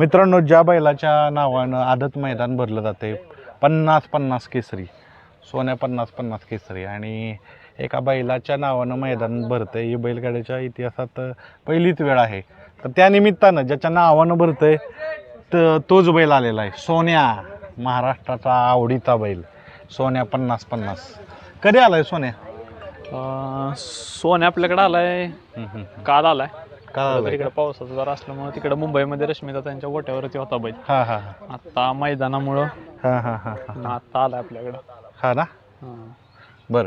मित्रांनो ज्या बैलाच्या नावानं आदत मैदान भरलं जाते पन्नास पन्नास केसरी सोन्या पन्नास पन्नास केसरी. आणि एका बैलाच्या नावानं मैदान भरतंय. ही बैलगाड्याच्या इतिहासात पहिलीच वेळ आहे. तर त्या निमित्तानं ज्याच्या नावानं भरतंय तर तोच बैल आलेला आहे. सोन्या महाराष्ट्राचा आवडीचा बैल. सोन्या पन्नास पन्नास. कधी आलाय सोन्या? अं, सोने आपल्याकडे आलाय. हम्म. काल आलाय. तिकडे पावसाचा जरा असल्यामुळे तिकडे मुंबईमध्ये रश्मिता त्यांच्या गोट्यावरती होता बैल. हा हा आता मैदानामुळं हा हा हा हा आता आलाय आपल्याकडं. हा ना? हां. बर.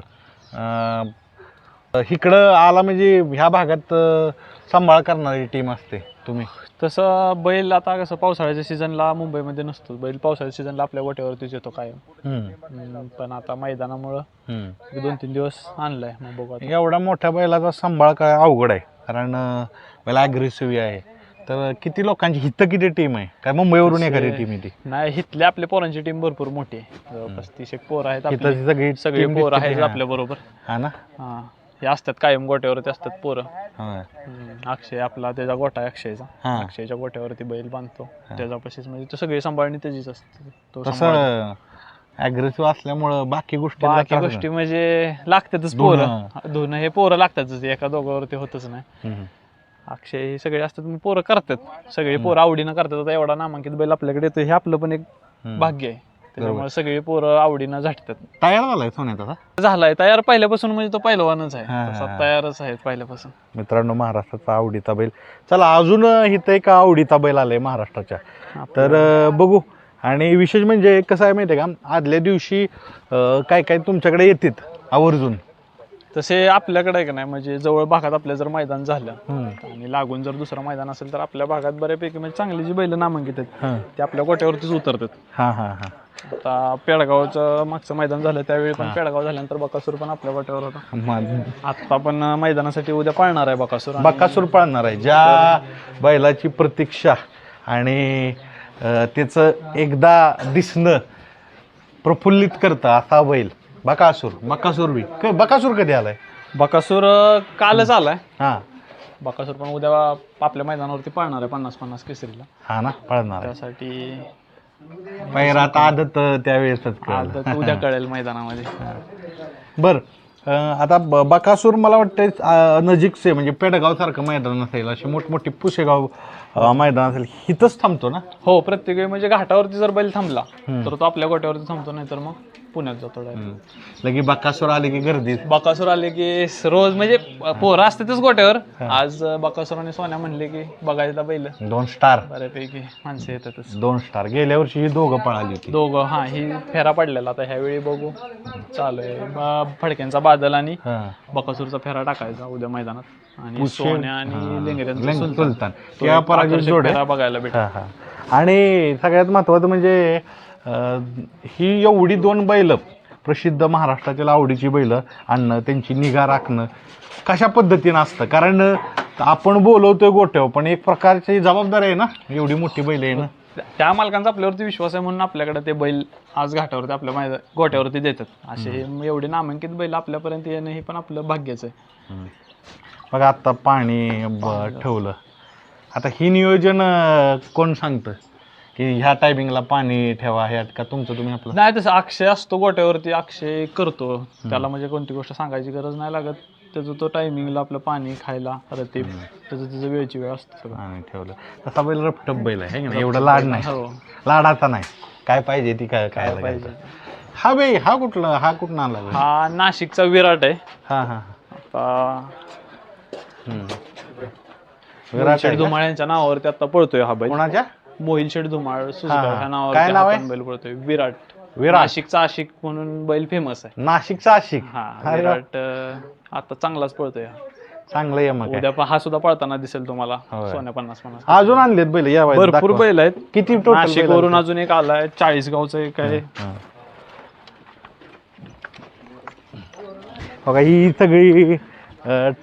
अं, इकडं आला म्हणजे ह्या भागात अं, सांभाळ करणारी टीम असते तुम्ही? तसं बैल आता कसं पावसाळ्याच्या सीझनला मुंबईमध्ये नसतो बैल पावसाळ्याच्या सीझनला आपल्या गोट्यावरतीच येतो कायम. हम्म, हम्म, पण आता मैदानामुळं हम्म. एक दोन तीन दिवस आणलाय. मग बघू आता. एवढ्या मोठ्या बैलाचा सांभाळ काय अवघड आहे? कारण अं, बैल अग्रेसिव्ह आहे. तर किती लोकांची हित किती टीम आहे? काय मुंबईवरून एखादी टीम आहे ती नाही इथल्या आपल्या पोरांची टीम भरपूर मोठी आहे. जवळपास तीस एक पोरं आहेत. सगळी सगळे team पोरं दिसते आहेत ती. आपल्या बरोबर. हा ना? हा. हे असतात कायम गोट्यावरती असतात पोरं. हा. हम्म, अक्षय आपला त्याचा गोटा आहे अक्षयचा. हा. अक्षयच्या गोट्यावरती बैल बांधतो. त्याच्यापाशीच म्हणजे तो सगळी सांभाळणी त्याचीच असते. तो तसं अग्रेसिव्ह असल्यामुळं बाकी गोष्टी बाकी गोष्टी म्हणजे लागतातच पोरं. धुणं हे. पोरं लागतातच. एका दोघावरती होतच नाही. अक्षय हे सगळे असतात पोरं करतात. सगळे पोरं आवडीनं करतात. आता एवढा नामांकित बैल आपल्याकडे येतो हे आपलं पण एक भाग्य आहे. त्याच्यामुळे सगळे पोरं आवडीनं झटतात. तयार झालाय सोन्यात आता? झालाय तयार पहिल्यापासून म्हणजे तो पहिलवानच आहे. हा, तसा हा. तयारच आहे पहिल्यापासून. मित्रांनो महाराष्ट्राचा आवडीचा बैल. चला अजून इथं एक आवडीचा बैल आलाय महाराष्ट्राच्या. तर अं, बघू. आणि विशेष म्हणजे कसं आहे माहिती आहे का? आदल्या दिवशी अं, काय काय तुमच्याकडे येतात आवर्जून? तसे आपल्याकडे का नाही? म्हणजे जवळ भागात आपल्या जर मैदान झालं. आणि लागून जर दुसरं मैदान असेल तर आपल्या भागात बऱ्यापैकी म्हणजे चांगली जी बैल नामांकित आहेत ते आपल्या गोट्यावरतीच उतरतात. हां हां हां. आता पेडगावचं मागचं मैदान झालं त्यावेळी पण पेडगाव झाल्यानंतर बकासूर पण आपल्या गोट्यावर होता. आता पण मैदानासाठी उद्या पाळणार आहे बकासूर बकासूर पाळणार आहे. ज्या बैलाची प्रतीक्षा आणि त्याचं एकदा दिसणं प्रफुल्लित करतं असा बैल. बकासूर बकासूर बी. क- बकासूर कधी आलाय? बकासूर अं, कालच आलाय. हां. बकासूर पण उद्या आपल्या मैदानावरती पाळणार आहे पन्नास पन्नास केसरीला. हा ना पळणार आहे. त्यासाठी पैरात आदत त्यावेळेसच कळलं. आता उद्या कळेल मैदानामध्ये. बर अं, आता ब- बकासूर मला वाटतं अं, नजीकचे म्हणजे पेडगाव सारखं मैदान असेल असे मोठमोठे पुसेगाव अं, मैदान असेल हिथंच थांबतो ना? हो प्रत्येक वेळी म्हणजे घाटावरती जर बैल थांबला तर तो आपल्या गोट्यावरती थांबतो नाही तर मग पुण्यात जातो direct. लगे बकासूर आले की गर्दी बकासूर आले की रोज म्हणजे पोरं असतातच गोट्यावर. आज बकासूर आणि सोन्या म्हणले की बघायला बैल दोन स्टार. बऱ्यापैकी माणसं येतातच. दोन स्टार. गेल्या वर्षी ही दोघं पळाली होती. दोघं हा ही फेरा पडलेला. आता ह्यावेळी बघू. चालू आहे. फडक्यांचा बादल आणि हा. बकासूरचा फेरा टाकायचा उद्या मैदानात. आणि सोन्या आणि लेंगऱ्यांचा लेंग- सुलतान. सुलतान. तो या एक पराजित आकर्षक जोड आहे. फेरा बघायला भेटेल. हा, हा. आणि सगळ्यात महत्वाचं म्हणजे ही एवढी दोन बैल प्रसिद्ध महाराष्ट्रातील आवडीची बैल आणणं त्यांची निगा राखणं कशा पद्धतीनं असतं? कारण आपण बोलवतोय गोट्यावर पण एक प्रकारची जबाबदारी आहे ना एवढी मोठी बैल आहे ना. त्या मालकांचा आपल्यावरती विश्वास आहे म्हणून आपल्याकडे ते बैल आज घाटावरती आपल्या मैदा गोट्यावरती देतात. असे एवढे नामांकित बैल आपल्यापर्यंत येणं हे पण आपलं भाग्यच आहे. बघा आत्ता पाणी ठेवलं. आता ही नियोजन अं, कोण सांगतं? की ह्या टायमिंगला पाणी ठेवा ह्यात का तुमचं तुम्ही आपलं? नाही तसं अक्षय असतो गोट्यावरती अक्षय करतो. त्याला म्हणजे कोणती गोष्ट सांगायची गरज नाही लागत. त्याचं तो टायमिंगला आपलं पाणी खायला रतीब त्याचं त्याचं वेळची वेळ असते सगळं. पाणी ठेवलं. तसा बैल रपटप बैल आहे है की नाही? एवढं लाड नाही. हो. लाडाचा नाही. काय पाहिजे ती काय काय पाहिजे? हा बे हा कुठला हा कुठून आला बे? हा नाशिकचा विराट आहे. हा हा. आता हम्म. विराट शेठ? धुमाळ यांच्या नावावरती आता पळतोय हा बैल कोणाच्या मोहिल शेठ धुमाळ सुसगाव. ह्या काय नाव आहे? बैल पळतोय विराट विराट नाशिकचा आशिक म्हणून बैल फेमस आहे नाशिकचा आशिक हा अरे वा. विराट अं, आता चांगलाच पळतोय हा. चांगलं आहे मग काय. उद्या पण हा सुद्धा पळताना दिसेल तुम्हाला होय. सोन्या पन्नास पन्नास अजून आणलेत बैल या भरपूर दाखवा. बैल आहेत किती टोटल नाशिक वरून अजून एक आलाय चाळीस गावचं एक आहे बघा ही सगळी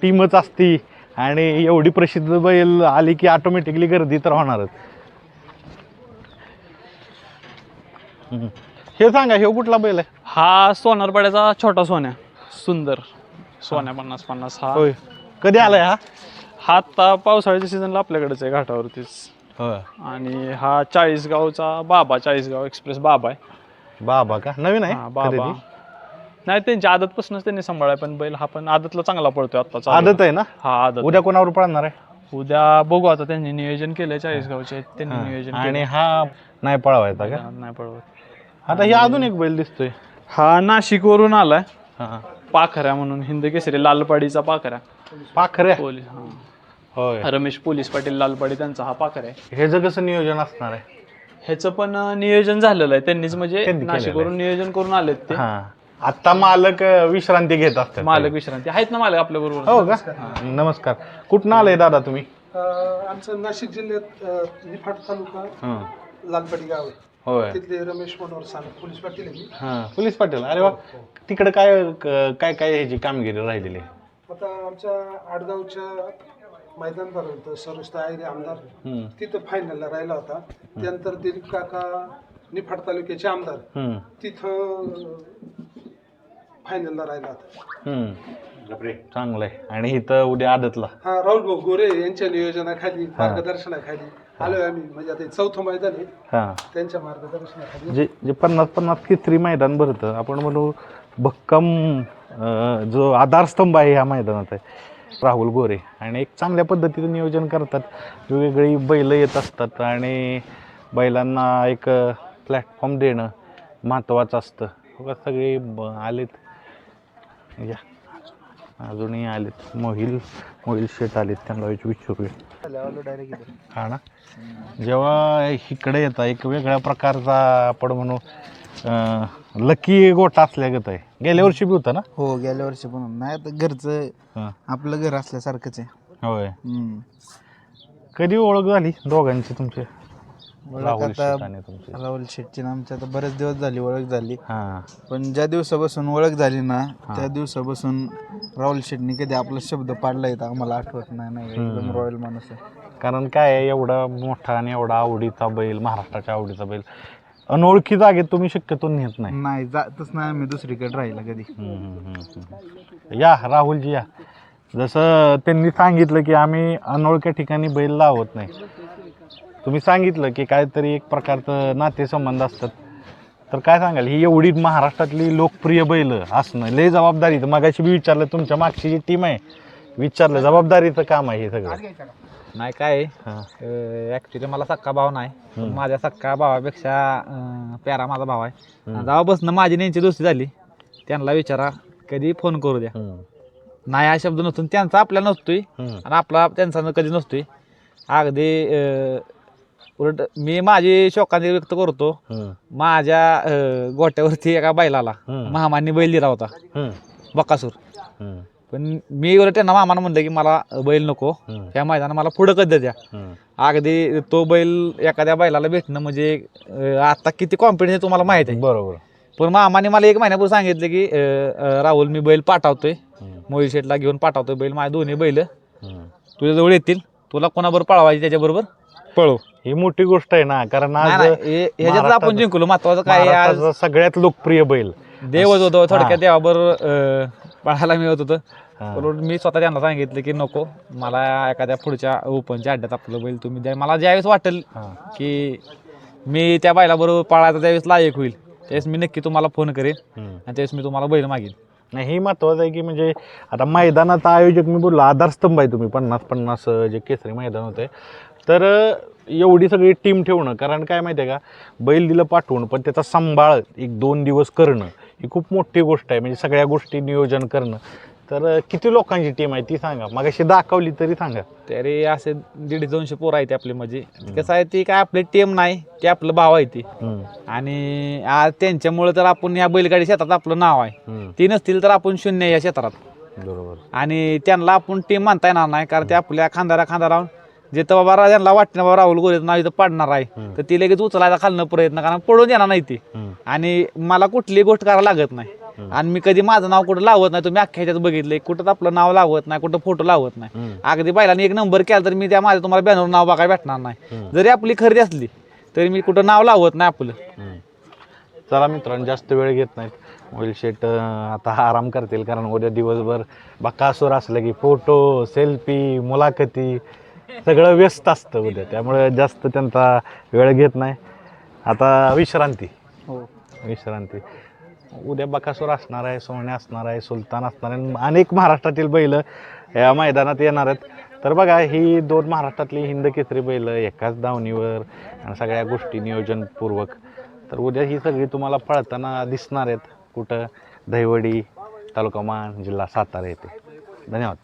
टीमच असती आणि एवढी प्रसिद्ध बैल आली की ऑटोमॅटिकली गर्दी तर होणारच. हे सांगा हे कुठला बैल आहे? हा सोनारपाड्याचा छोटा सोन्या सुंदर. सोन्या पन्नास पन्नास हा. होय. कधी आलाय हा? हा आता पावसाळ्याच्या सीझनला आपल्याकडेच आहे घाटावरतीच. होय. आणि हा चाळीसगावचा बाबा चाळीसगाव एक्सप्रेस बाबा आहे. बाबा का? नवीन आहे हा, बाबा. खरेदी? नाही त्यांची आदतपासूनच त्यांनी सांभाळाय पण बैल हा पण आदतला चांगला पडतोय आता आदत आहे ना? हा आदत उद्या कोणावर पळणार आहे? उद्या बघू आता त्यांनी नियोजन केलंय चाळीसगावचे त्यांनी नियोजन आणि हा नाही पळवायचा का? केलं नाही पडवत आता हे अजून एक बैल दिसतोय. हा नाशिक वरून आलाय. हा पाखऱ्या म्हणून हिंद केसरी लालपाडीचा पाखऱ्या. पाखरे पोलीस हा. होय. रमेश पोलीस पाटील लालपाडी त्यांचा हा पाखर आहे. हे जग कसं नियोजन असणार आहे? ह्याचं पण अं, नियोजन झालेलं आहे. त्यांनीच म्हणजे त्यांनी नाशिकवरून नियोजन करून आलेत ते. हा. आता मालक अं, विश्रांती घेत असतात. मालक विश्रांती. आहेत ना मालक आपल्या बरोबर? हो का? नमस्कार. कुठनं आलंय दादा तुम्ही? अ, आमचं नाशिक जिल्ह्यात अ, निफाड तालुका हं. लालपाटी गाव आहे. होय. तिथले रमेश मनोहर सांग पोलीस पाटील आहे मी. हा पोलीस पाटील. अरे वा. तिकडे काय क- काय काय ह्याची कामगिरी राहिलेली आहे? आता आमच्या आडगावच्या मैदान भरलं होतं सरुस्ता आयरे आमदार हं. तिथं फायनलला राहिला होता. त्यानंतर दिलीप काका निफाड तालुक्याचे आमदार. तिथं फायनलला राहिला हं. चांगलंय. आणि इथं उद्या आदतला. हा राहुल भाऊ गोरे यांच्या नियोजनाखाली मार्गदर्शनाखाली आलोय आम्ही. म्हणजे आता हे चौथं मैदान आहे. हा. त्यांच्या मार्गदर्शनाखाली. जे जे पन्नास पन्नास किसरी मैदान भरतं आपण म्हणू भक्कम अं, जो आधारस्तंभ आहे ह्या मैदानात आहे राहुल गोरे. आणि एक चांगल्या पद्धतीचं नियोजन करतात. वेगवेगळी बैलं येत असतात आणि बैलांना एक प्लॅटफॉर्म देणं महत्त्वाचं असतं. बघा सगळे ब- आलेत. या. अजूनही आलेत. मोहिल मोहिल शेट आलेत. त्यांना विचारूया. हा ना? जेव्हा इकडे येतं एक वेगळ्या प्रकारचा आपण म्हणू लकी गोटा असल्यागत आहे. गेल्या वर्षी बी होता ना? हो गेल्या वर्षी पण नाही आता घरचं. आपलं घर असल्यासारखंच आहे. होय. कधी ओळख झाली दोघांची तुमची? राहुल आता शेट आणि तुमची. राहुल शेटची ना आमची आता बरेच दिवस झाली ओळख झाली. हा. पण ज्या दिवसापासून ओळख झाली ना त्या दिवसापासून राहुल शेटनी कधी आपला शब्द पाडला येत आम्हाला आठवत नाही नाही एकदम रॉयल माणूस आहे. कारण काय आहे एवढा मोठा आणि एवढा आवडीचा बैल महाराष्ट्राच्या आवडीचा बैल अनोळखी जागेत तुम्ही शक्यतो नेत नाही. नाही जातच नाही आम्ही दुसरीकडे राहिला कधी. हम्म, हम्म, हम्म, हम्म. या राहुलजी या. जसं त्यांनी सांगितलं की आम्ही अनोळख्या ठिकाणी बैल लावत नाही. तुम्ही सांगितलं की काहीतरी एक प्रकारचं नातेसंबंध असतात. तर काय सांगाल? ही एवढी महाराष्ट्रातली लोकप्रिय बैल असणं लय जबाबदारी तर मगाशी बी विचारलं तुमच्या मागची जी टीम आहे विचारलं जबाबदारीचं काम आहे हे सगळं. नाही काय हां. ऍक्च्युली मला सक्का भाव नाही. माझ्या सक्का भावापेक्षा प्यारा माझा भाव आहे. आणि जेव्हापासून माझी त्यांची दोस्ती झाली त्यांना विचारा कधी फोन करू द्या. नाही हा शब्द नसतो त्यांचा आपला नसतोय. आणि आपला त्यांचा कधी नसतोय. अगदी अं, उलट मी माझी शोकांती व्यक्त करतो. माझ्या अं, गोट्यावरती एका बैलाला हम्म. मामांनी बैल दिला होता. हम्म, बकासूर हम्म, पण मी उलट त्यांना मामानं म्हणलं की मला बैल नको. हम्म, त्या मैदानात मला पुढं कधी द्या. हम्म. अगदी तो बैल एखाद्या बैलाला भेटणं म्हणजे अं, आता किती कॉन्फिडन्स तुम्हाला माहीत आहे. बरोबर. पण मामाने मला एक महिन्यापूर्वी सांगितलं की अं, अं, राहुल मी बैल पाठवतोय. हम्म, मोहिल शेटला घेऊन पाठवतोय बैल माझे दोन्ही बैल. हम्म. तुझ्याजवळ येतील. तुला कोणाबरोबर पळवायचे त्याच्याबरोबर? पळव ही मोठी गोष्ट आहे ना कारण आज नाही, हे- ह्याच्यातच आपण जिंकलो महत्वाचं काय आहे, आज महाराष्ट्राचा सगळ्यात लोकप्रिय बैल देवच होतो. थोडक्यात देवाबरोबर अं, पळायला मिळत होतं हा. पण मी स्वतः त्यांना सांगितलं की नको मला एखाद्या पुढच्या ओपनच्या अड्ड्यात आपलं बैल तुम्ही द्या मला ज्यावेळेस वाटेल हा. की मी त्या बैलाबरोबर पळायचा त्यावेळेस लायक होईल त्यावेळेस मी नक्की तुम्हाला फोन करेन हम्म. आणि त्यावेळेस मी तुम्हाला बैल मागेन नाही हे महत्वाचं आहे की म्हणजे आता मैदानाचा आयोजक मी बोललो आधारस्तंभ आहे तुम्ही पन्नास पन्नास अं, जे केसरी मैदान होते तर एवढी सगळी टीम ठेवणं कारण काय माहिती आहे का? बैल दिलं पाठवून पण त्याचा सांभाळ एक दोन दिवस करणं ही खूप मोठी गोष्ट आहे. म्हणजे सगळ्या गोष्टी नियोजन करणं. तर किती लोकांची टीम आहे ती सांगा. मग अशी दाखवली तरी सांगा. तरी असे दीड दोनशे पोरं आहेत आपले म्हणजे कसं आहे ती काय आपली टीम नाही ते आपलं भाव आहे ती. आणि आज त्यांच्यामुळे तर आपण या बैलगाडी क्षेत्रात आपलं नाव आहे. ती नसतील तर आपण शून्य या क्षेत्रात. बरोबर. आणि त्यांना आपण टीम मानता येणार नाही कारण ते आपल्या खांदारा खांदा राहून जिथं बाबा रा- त्यांना वाटतं ना बाबा राहुल गोरेचं नाव इथं पडणार आहे तर ती लगेच उचलायचा खालणं प्रयत्न कारण पडून येणार नाही ती. आणि मला कुठली गोष्ट करायला लागत नाही. आणि मी कधी माझं नाव कुठं लावत नाही तुम्ही अख्ख्या ह्याच्यात बघितलंय कुठं आपलं नाव लावत नाही कुठं फोटो लावत नाही. अगदी बैलाने एक नंबर केला तर मी त्या माझ्या तुम्हाला बॅनर नाव बघायला भेटणार नाही. जरी आपली खरेदी असली तरी मी कुठं नाव लावत नाही आपलं. हम्म. चला मित्रांनो जास्त वेळ घेत नाहीत. मोबाईल शेट आता आराम करतील कारण उद्या दिवसभर बकासूर असलं की फोटो सेल्फी मुलाखती सगळं व्यस्त असतं उद्या. त्यामुळे जास्त त्यांचा वेळ घेत नाही. आता विश्रांती. हो. विश्रांती. उद्या बकासूर असणार आहे सोहणे असणार आहे सुलतान असणार आहे अनेक महाराष्ट्रातील बैल या मैदानात येणार आहेत. तर बघा ही दोन महाराष्ट्रातली हिंद केसरी बैल एकाच दावणीवर आणि सगळ्या गोष्टी नियोजनपूर्वक. तर उद्या ही सगळी तुम्हाला पळताना दिसणार आहेत. कुठं? दहिवडी तालुका मान जिल्हा सातारा येथे. धन्यवाद.